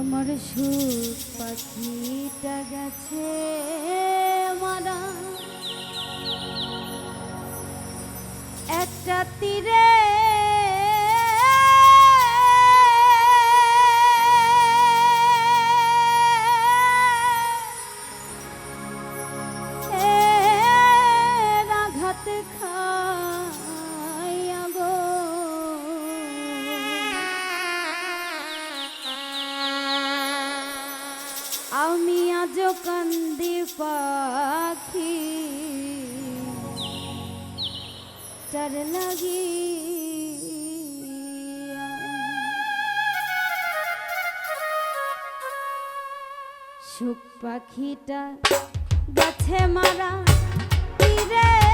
আমার সুখ পাখিটা গেছে মারা। একটা তীরে তার লাগি সুখ পাখিটা গাছে মারা তীরে